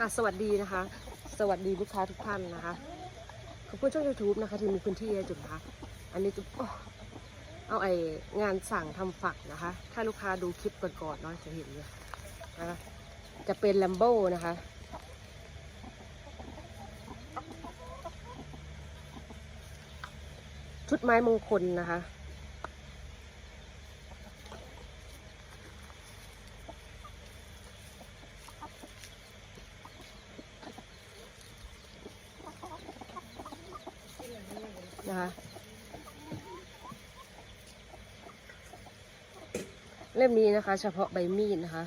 ค่ะสวัสดีนะคะ สวัสดีลูกค้าทุกท่านนะคะขอบคุณช่อง YouTube นะคะที่มีพื้นที่ให้จุดนะคะอันนี้จะโอ้เอาไองานสั่งทำฝักนะคะ ถ้าลูกค้าดูคลิปก่อนๆเนาะจะเห็นเลยนะคะจะเป็นแลมโบ้นะคะชุดไม้มงคลนะคะ นะคะ เล่มนี้นะคะ เฉพาะใบมีดนะคะ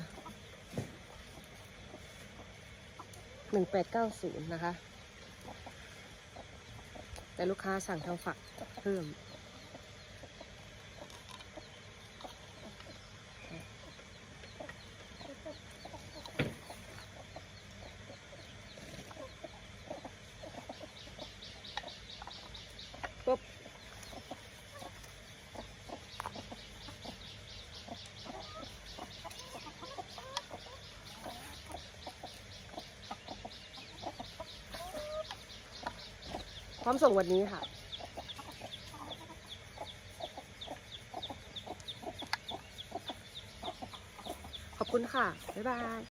หนึ่งแปดเก้าศูนย์นะคะ แต่ลูกค้าสั่งทางฝักเพิ่ม พร้อมส่งวันนี้ค่ะ ขอบคุณค่ะ บ๊ายบาย